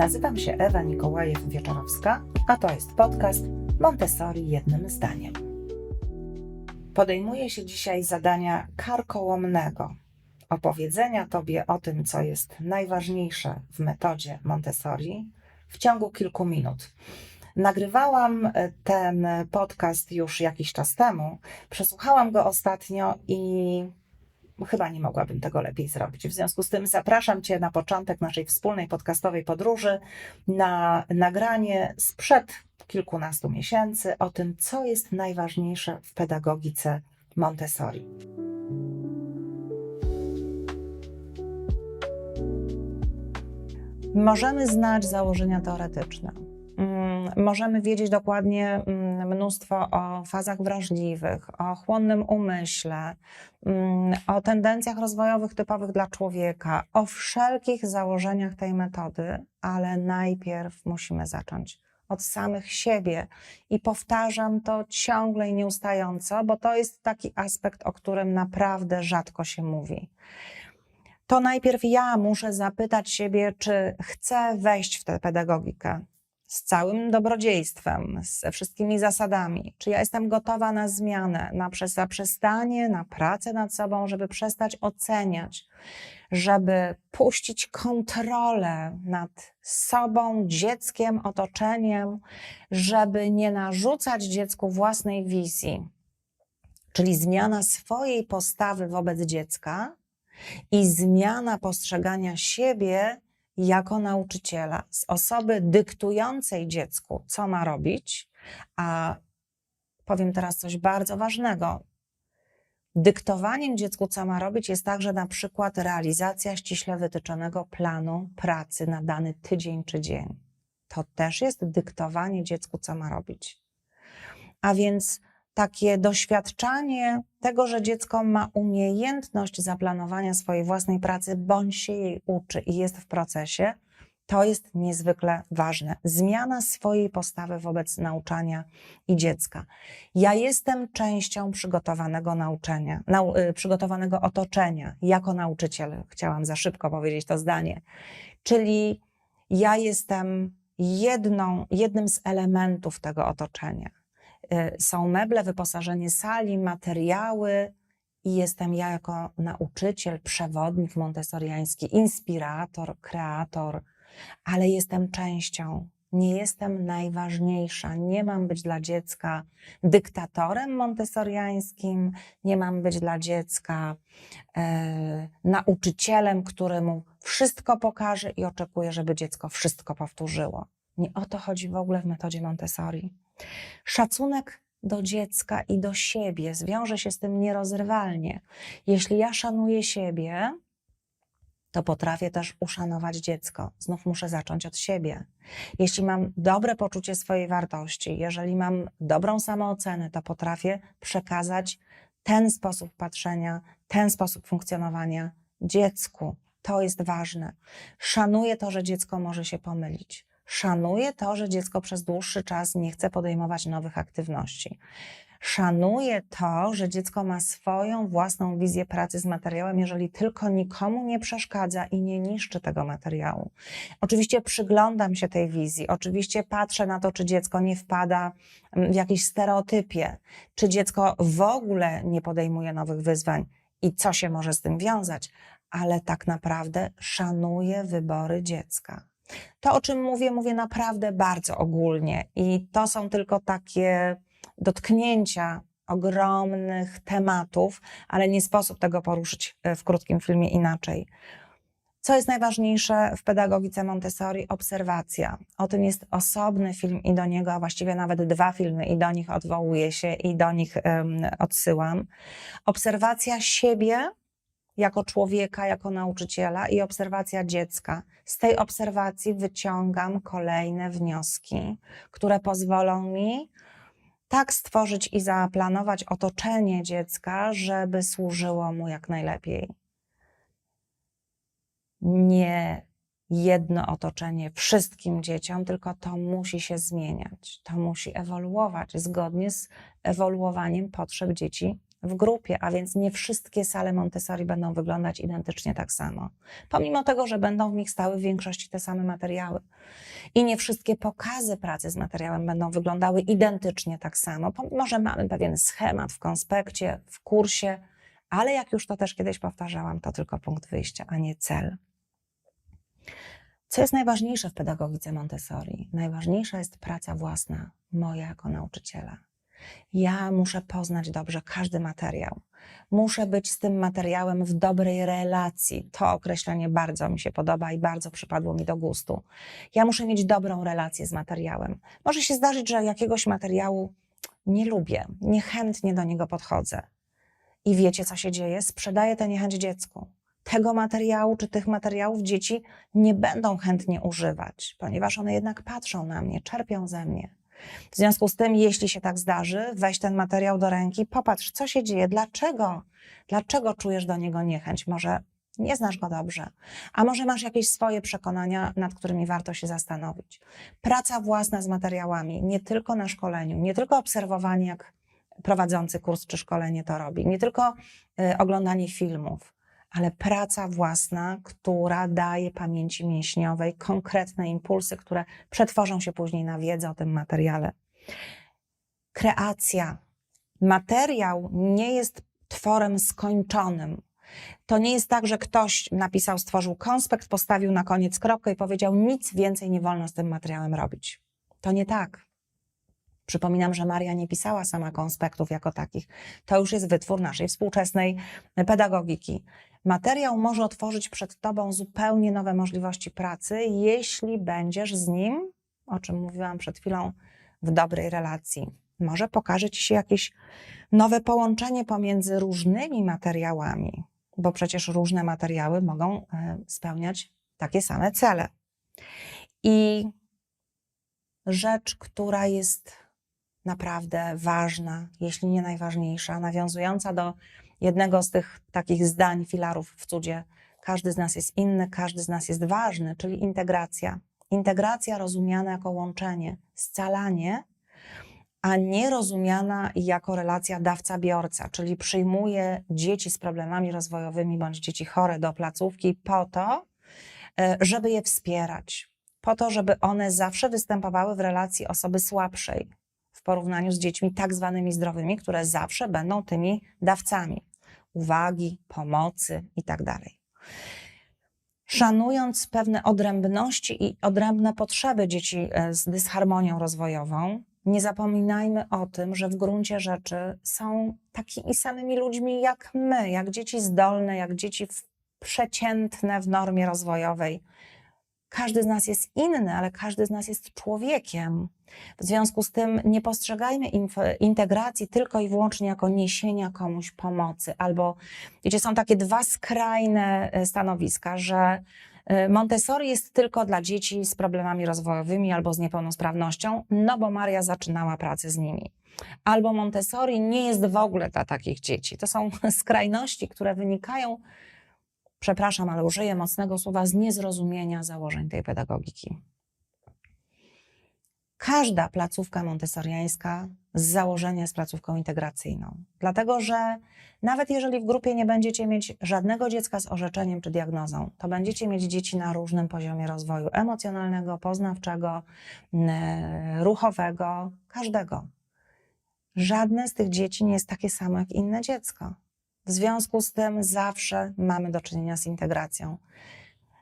Nazywam się Ewa Nikołajew-Wieczorowska, a to jest podcast Montessori jednym zdaniem. Podejmuję się dzisiaj zadania karkołomnego opowiedzenia Tobie o tym, co jest najważniejsze w metodzie Montessori w ciągu kilku minut. Nagrywałam e, ten podcast już jakiś czas temu, przesłuchałam go ostatnio i chyba nie mogłabym tego lepiej zrobić. W związku z tym zapraszam Cię na początek naszej wspólnej podcastowej podróży na nagranie sprzed kilkunastu miesięcy o tym, co jest najważniejsze w pedagogice Montessori. Możemy znać założenia teoretyczne. Możemy wiedzieć dokładnie mm, mnóstwo o fazach wrażliwych, o chłonnym umyśle, mm, o tendencjach rozwojowych typowych dla człowieka, o wszelkich założeniach tej metody, ale najpierw musimy zacząć od samych siebie. I powtarzam to ciągle i nieustająco, bo to jest taki aspekt, o którym naprawdę rzadko się mówi to najpierw ja muszę zapytać siebie, czy chcę wejść w tę pedagogikę z całym dobrodziejstwem, ze wszystkimi zasadami. Czy ja jestem gotowa na zmianę, na zaprzestanie, na pracę nad sobą, żeby przestać oceniać, żeby puścić kontrolę nad sobą, dzieckiem, otoczeniem, żeby nie narzucać dziecku własnej wizji, czyli zmiana swojej postawy wobec dziecka i zmiana postrzegania siebie jako nauczyciela, z osoby dyktującej dziecku, co ma robić, a powiem teraz coś bardzo ważnego. Dyktowaniem dziecku, co ma robić, jest także na przykład realizacja ściśle wytyczonego planu pracy na dany tydzień czy dzień. To też jest dyktowanie dziecku, co ma robić. A więc takie doświadczanie tego, że dziecko ma umiejętność zaplanowania swojej własnej pracy, bądź się jej uczy i jest w procesie, to jest niezwykle ważne. Zmiana swojej postawy wobec nauczania i dziecka. Ja jestem częścią przygotowanego nauczenia, nau, y, przygotowanego otoczenia jako nauczyciel. Chciałam za szybko powiedzieć to zdanie. Czyli ja jestem jedną, jednym z elementów tego otoczenia są meble, wyposażenie sali, materiały i jestem ja jako nauczyciel, przewodnik montessoriański, inspirator, kreator, ale jestem częścią. Nie jestem najważniejsza. Nie mam być dla dziecka dyktatorem montessoriańskim, nie mam być dla dziecka e, nauczycielem, który mu wszystko pokaże i oczekuje, żeby dziecko wszystko powtórzyło. Nie o to chodzi w ogóle w metodzie Montessori. Szacunek do dziecka i do siebie zwiąże się z tym nierozerwalnie. Jeśli ja szanuję siebie, to potrafię też uszanować dziecko. Znów muszę zacząć od siebie. Jeśli mam dobre poczucie swojej wartości, jeżeli mam dobrą samoocenę, to potrafię przekazać ten sposób patrzenia, ten sposób funkcjonowania dziecku. To jest ważne. Szanuję to, że dziecko może się pomylić. Szanuję to, że dziecko przez dłuższy czas nie chce podejmować nowych aktywności. Szanuję to, że dziecko ma swoją własną wizję pracy z materiałem, jeżeli tylko nikomu nie przeszkadza i nie niszczy tego materiału. Oczywiście przyglądam się tej wizji, oczywiście patrzę na to, czy dziecko nie wpada w jakieś stereotypie, czy dziecko w ogóle nie podejmuje nowych wyzwań i co się może z tym wiązać, ale tak naprawdę szanuję wybory dziecka. To, o czym mówię, mówię naprawdę bardzo ogólnie i to są tylko takie dotknięcia ogromnych tematów, ale nie sposób tego poruszyć e, w krótkim filmie inaczej. Co jest najważniejsze w pedagogice Montessori? Obserwacja. O tym jest osobny film i do niego, a właściwie nawet dwa filmy i do nich odwołuję się i do nich um, odsyłam. Obserwacja siebie jako człowieka, jako nauczyciela i obserwacja dziecka. Z tej obserwacji wyciągam kolejne wnioski, które pozwolą mi tak stworzyć i zaplanować otoczenie dziecka, żeby służyło mu jak najlepiej. Nie jedno otoczenie wszystkim dzieciom, tylko to musi się zmieniać, to musi ewoluować zgodnie z ewoluowaniem potrzeb dzieci w grupie, a więc nie wszystkie sale Montessori będą wyglądać identycznie tak samo. Pomimo tego, że będą w nich stały w większości te same materiały. I nie wszystkie pokazy pracy z materiałem będą wyglądały identycznie tak samo, pomimo że mamy pewien schemat w konspekcie, w kursie, ale jak już to też kiedyś powtarzałam, to tylko punkt wyjścia, a nie cel. Co jest najważniejsze w pedagogice Montessori? Najważniejsza jest praca własna, moja jako nauczyciela. Ja muszę poznać dobrze każdy materiał. Muszę być z tym materiałem w dobrej relacji. To określenie bardzo mi się podoba i bardzo przypadło mi do gustu. Ja muszę mieć dobrą relację z materiałem. Może się zdarzyć, że jakiegoś materiału nie lubię, niechętnie do niego podchodzę. I wiecie, co się dzieje? Sprzedaję tę niechęć dziecku. Tego materiału czy tych materiałów dzieci nie będą chętnie używać, ponieważ one jednak patrzą na mnie, czerpią ze mnie. W związku z tym, jeśli się tak zdarzy, weź ten materiał do ręki, popatrz, co się dzieje, dlaczego, dlaczego czujesz do niego niechęć. Może nie znasz go dobrze, a może masz jakieś swoje przekonania, nad którymi warto się zastanowić. Praca własna z materiałami, nie tylko na szkoleniu, nie tylko obserwowanie, jak prowadzący kurs czy szkolenie to robi, nie tylko y, oglądanie filmów, ale praca własna, która daje pamięci mięśniowej konkretne impulsy, które przetworzą się później na wiedzę o tym materiale. Kreacja. Materiał nie jest tworem skończonym. To nie jest tak, że ktoś napisał, stworzył konspekt, postawił na koniec kropkę i powiedział: Nic więcej nie wolno z tym materiałem robić. To nie tak. Przypominam, że Maria nie pisała sama konspektów jako takich. To już jest wytwór naszej współczesnej pedagogiki. Materiał może otworzyć przed Tobą zupełnie nowe możliwości pracy, jeśli będziesz z nim, o czym mówiłam przed chwilą, w dobrej relacji. Może pokaże Ci się jakieś nowe połączenie pomiędzy różnymi materiałami, bo przecież różne materiały mogą e, spełniać takie same cele. I rzecz, która jest naprawdę ważna, jeśli nie najważniejsza, nawiązująca do jednego z tych takich zdań, filarów w cudzie. Każdy z nas jest inny, każdy z nas jest ważny, czyli integracja. Integracja rozumiana jako łączenie, scalanie, a nie rozumiana jako relacja dawca-biorca, czyli przyjmuje dzieci z problemami rozwojowymi bądź dzieci chore do placówki po to, e, żeby je wspierać, po to, żeby one zawsze występowały w relacji osoby słabszej w porównaniu z dziećmi tak zwanymi zdrowymi, które zawsze będą tymi dawcami uwagi, pomocy itd. Tak Szanując pewne odrębności i odrębne potrzeby dzieci e, z dysharmonią rozwojową, nie zapominajmy o tym, że w gruncie rzeczy są takimi samymi ludźmi jak my, jak dzieci zdolne, jak dzieci przeciętne w normie rozwojowej, każdy z nas jest inny, ale każdy z nas jest człowiekiem. W związku z tym nie postrzegajmy integracji tylko i wyłącznie jako niesienia komuś pomocy. Albo, wiecie, są takie dwa skrajne e, stanowiska, że e, Montessori jest tylko dla dzieci z problemami rozwojowymi albo z niepełnosprawnością, no bo Maria zaczynała pracę z nimi. Albo Montessori nie jest w ogóle dla takich dzieci. To są skrajności, które wynikają przepraszam, ale użyję mocnego słowa, z niezrozumienia założeń tej pedagogiki. Każda placówka montessoriańska z założenia jest placówką integracyjną. Dlatego, że nawet jeżeli w grupie nie będziecie mieć żadnego dziecka z orzeczeniem czy diagnozą, to będziecie mieć dzieci na różnym poziomie rozwoju emocjonalnego, poznawczego, ruchowego, każdego. Żadne z tych dzieci nie jest takie samo jak inne dziecko. W związku z tym zawsze mamy do czynienia z integracją.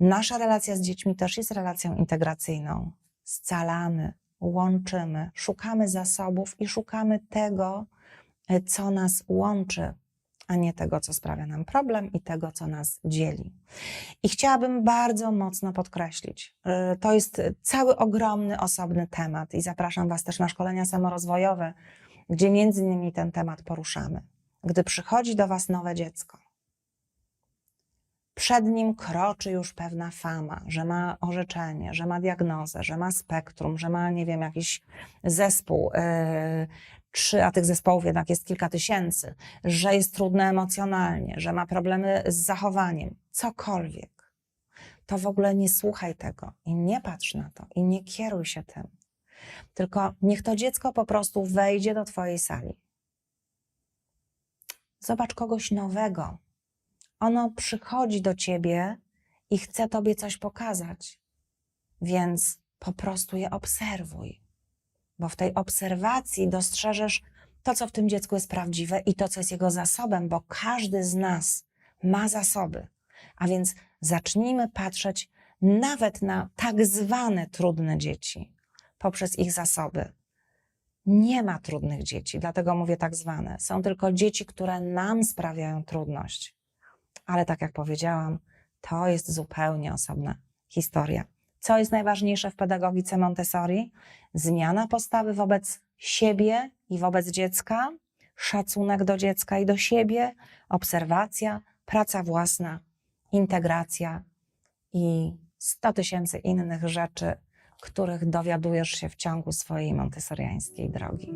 Nasza relacja z dziećmi też jest relacją integracyjną. Scalamy, łączymy, szukamy zasobów i szukamy tego, e, co nas łączy, a nie tego, co sprawia nam problem i tego, co nas dzieli. I chciałabym bardzo mocno podkreślić, to jest cały ogromny, osobny temat i zapraszam Was też na szkolenia samorozwojowe, gdzie między innymi ten temat poruszamy gdy przychodzi do Was nowe dziecko. Przed nim kroczy już pewna fama, że ma orzeczenie, że ma diagnozę, że ma spektrum, że ma, nie wiem, jakiś zespół, yy, trzy, a tych zespołów jednak jest kilka tysięcy, że jest trudny emocjonalnie, że ma problemy z zachowaniem, cokolwiek. To w ogóle nie słuchaj tego i nie patrz na to i nie kieruj się tym. Tylko niech to dziecko po prostu wejdzie do Twojej sali Zobacz kogoś nowego. Ono przychodzi do ciebie i chce tobie coś pokazać. Więc po prostu je obserwuj, bo w tej obserwacji dostrzeżesz to, co w tym dziecku jest prawdziwe i to, co jest jego zasobem, bo każdy z nas ma zasoby. A więc zacznijmy patrzeć nawet na tak zwane trudne dzieci poprzez ich zasoby. Nie ma trudnych dzieci, dlatego mówię tak zwane. Są tylko dzieci, które nam sprawiają trudność. Ale tak jak powiedziałam, to jest zupełnie osobna historia. Co jest najważniejsze w pedagogice Montessori? Zmiana postawy wobec siebie i wobec dziecka, szacunek do dziecka i do siebie, obserwacja, praca własna, integracja i 100 tysięcy innych rzeczy, których dowiadujesz się w ciągu swojej montessoriańskiej drogi.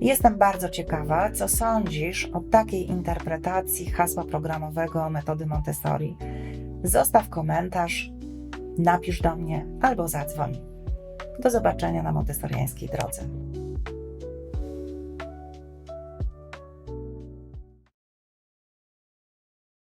Jestem bardzo ciekawa, co sądzisz o takiej interpretacji hasła programowego metody Montessori. Zostaw komentarz, napisz do mnie albo zadzwoń. Do zobaczenia na montessoriańskiej drodze.